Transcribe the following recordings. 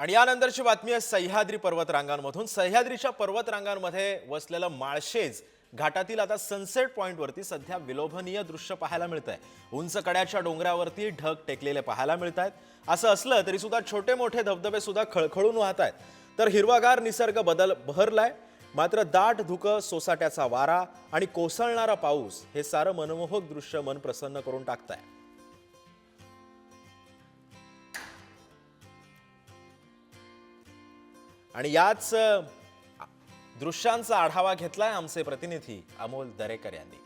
आणि यानंतरची बातमी आहे सह्याद्री पर्वतरांगांमधून. सह्याद्रीच्या पर्वतरांगांमध्ये वसलेलं माळशेज घाटातील आता सनसेट पॉईंटवरती सध्या विलोभनीय दृश्य पाहायला मिळत आहे उंच कड्याच्या डोंगरावरती ढग टेकलेले पाहायला मिळत आहेत असं असलं तरी सुद्धा छोटे मोठे धबधबे सुद्धा खळखळून वाहत आहेत तर हिरवागार निसर्ग बदल बहरलाय. मात्र दाट धुकं सोसाट्याचा वारा आणि कोसळणारा पाऊस हे सारं मनमोहक दृश्य मन प्रसन्न करून टाकत आहे आणि याच दृश्यांचा आढावा घेतलाय आमचे प्रतिनिधी अमोल दरेकर यांनी.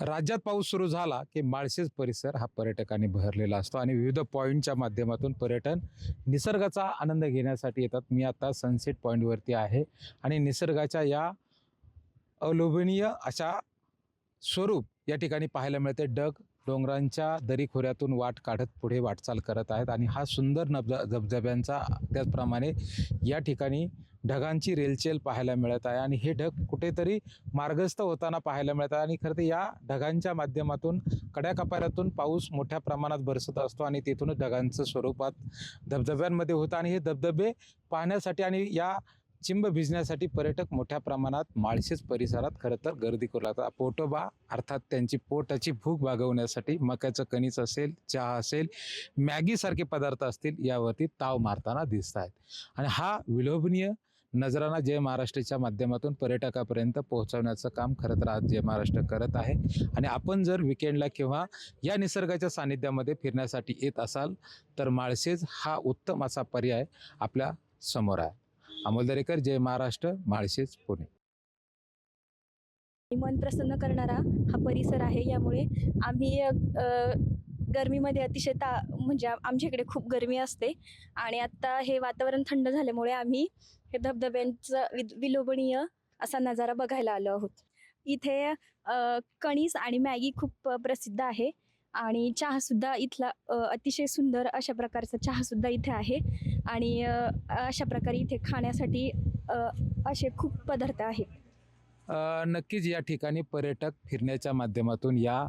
राज्यात पाऊस सुरू झाला की माळशेज परिसर हा पर्यटकांनी बहरलेला असतो आणि विविध पॉईंटच्या माध्यमातून पर्यटन निसर्गाचा आनंद घेण्यासाठी येतात. मी आता सनसेट पॉईंटवरती आहे आणि निसर्गाच्या या अलोभनीय अशा स्वरूप या ठिकाणी पाहायला मिळते. डग डोंगरांच्या दरीखोऱ्यातून वाट काढत पुढे वाटचाल करत आहेत आणि हा सुंदर नब धबधब्यांचा त्याचप्रमाणे या ठिकाणी ढगांची रेलचेल पाहायला मिळत आहे आणि हे ढग कुठेतरी मार्गस्थ होताना पाहायला मिळत आहे. आणि खरं तर या ढगांच्या माध्यमातून कड्याकपाऱ्यातून पाऊस मोठ्या प्रमाणात बरसत असतो आणि तिथूनच ढगांचं स्वरूपात धबधब्यांमध्ये होतं. आणि हे धबधबे पाहण्यासाठी आणि या चिंब भिजण्यासाठी पर्यटक मोठ्या प्रमाणात माळशेज परिसरात खरं तर गर्दी करू लागतात. पोटोबा अर्थात त्यांची पोटाची भूक भागवण्यासाठी मक्याचं कणीच असेल चहा असेल मॅगीसारखे पदार्थ असतील यावरती ताव मारताना दिसत आहेत आणि हा विलोभनीय नजराना जय महाराष्ट्राच्या माध्यमातून पर्यटकापर्यंत पोहोचवण्याचं काम खरं तर आज जय महाराष्ट्र करत आहे. आणि आपण जर विकेंडला किंवा या निसर्गाच्या सानिध्यामध्ये फिरण्यासाठी येत असाल तर माळशेज हा उत्तम असा पर्याय आपल्यासमोर आहे. अमोल दरेकर जय महाराष्ट्र माळशेज पुणे. मन प्रसन्न करणारा हा परिसर आहे. यामुळे आम्ही गर्मीमध्ये गरमीमध्ये अतिशय ता म्हणजे आमच्याकडे आमच्या इकडे खूप गरमी असते. आणि आत्ता हे वातावरण थंड झाल्यामुळे आम्ही हे धबधब्यांचं वि विलोभनीय असा नजारा बघायला आलो आहोत. इथे कणीस आणि मॅगी खूप प्रसिद्ध आहे. आणि चहासुद्धा इथला अतिशय सुंदर अशा प्रकारचा चहासुद्धा इथे आहे. आणि अशा प्रकारे इथे खाण्यासाठी असे खूप पदार्थ आहेत. नक्कीच या ठिकाणी पर्यटक फिरण्याच्या माध्यमातून या